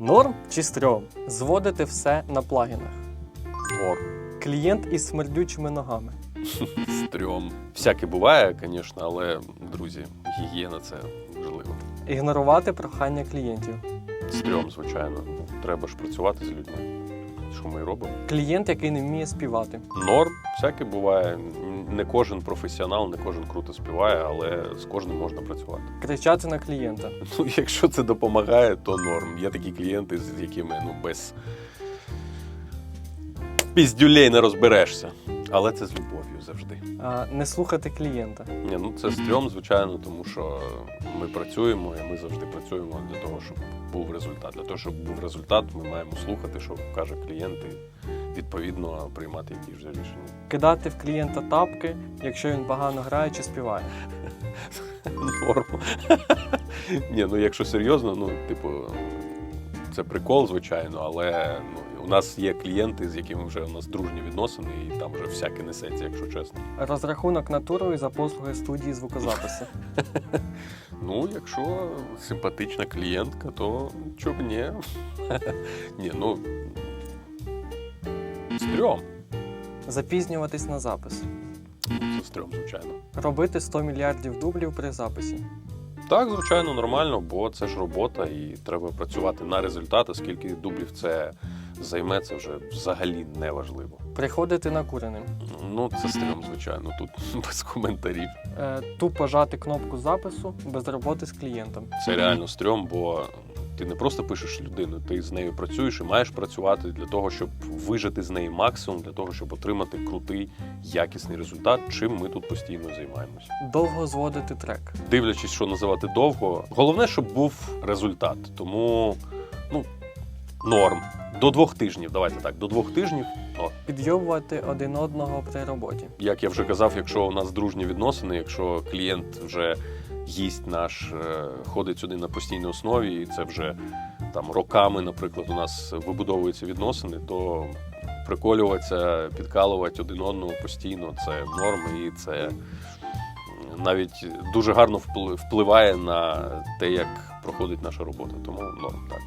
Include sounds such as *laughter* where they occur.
Норм чи стрьом? Зводити все на плагінах. Норм. Клієнт із смердючими ногами. Стрьом. Всяке буває, звісно, але, друзі, гігієна це важливо. Ігнорувати прохання клієнтів. Стрьом, звичайно. Треба ж працювати з людьми. Що ми робимо. Клієнт, який не вміє співати. Норм, всяке буває. Не кожен професіонал, не кожен круто співає, але з кожним можна працювати. Кричати на клієнта. Ну, якщо це допомагає, то норм. Є такі клієнти, з якими ну без піздюлей не розберешся. Але це з любов'ю завжди. А, не слухати клієнта. Ні, ну це стрьом, звичайно, тому що ми працюємо, і ми завжди працюємо для того, щоб був результат. Для того, щоб був результат, ми маємо слухати, що каже клієнт, і відповідно приймати якісь вже рішення. Кидати в клієнта тапки, якщо він погано грає чи співає. Норм. Ні, ну якщо серйозно, ну, типу, це прикол, звичайно, але ну, у нас є клієнти, з якими вже у нас дружні відносини, і там вже всяке несеться, якщо чесно. Розрахунок натурою за послуги студії звукозапису. *laughs* Ну, якщо симпатична клієнтка, то чоб ні. *laughs* Ні, ну стрьом. Запізнюватись на запис. Це стрьом, звичайно. Робити 100 мільярдів дублів при записі. Так, звичайно, нормально, бо це ж робота, і треба працювати на результат, а скільки дублів це займе, це вже взагалі не важливо. Приходити накуреним. Ну, це стрьом, звичайно, тут *laughs* без коментарів. Е, тупо жати кнопку запису без роботи з клієнтом. Це реально стрьом, бо ти не просто пишеш людину, ти з нею працюєш і маєш працювати для того, щоб вижити з неї максимум, для того, щоб отримати крутий, якісний результат, чим ми тут постійно займаємося. Довго зводити трек. Дивлячись, що називати довго, головне, щоб був результат. Тому ну, норм. До двох тижнів, давайте так, до двох тижнів норм. Підйовувати один одного при роботі. Як я вже казав, якщо у нас дружні відносини, якщо клієнт вже гість наш е, ходить сюди на постійній основі, і це вже там роками, наприклад, у нас вибудовуються відносини, то приколюватися, підкалувати один одного постійно це норм, і це навіть дуже гарно впли- впливає на те, як проходить наша робота. Тому норм так.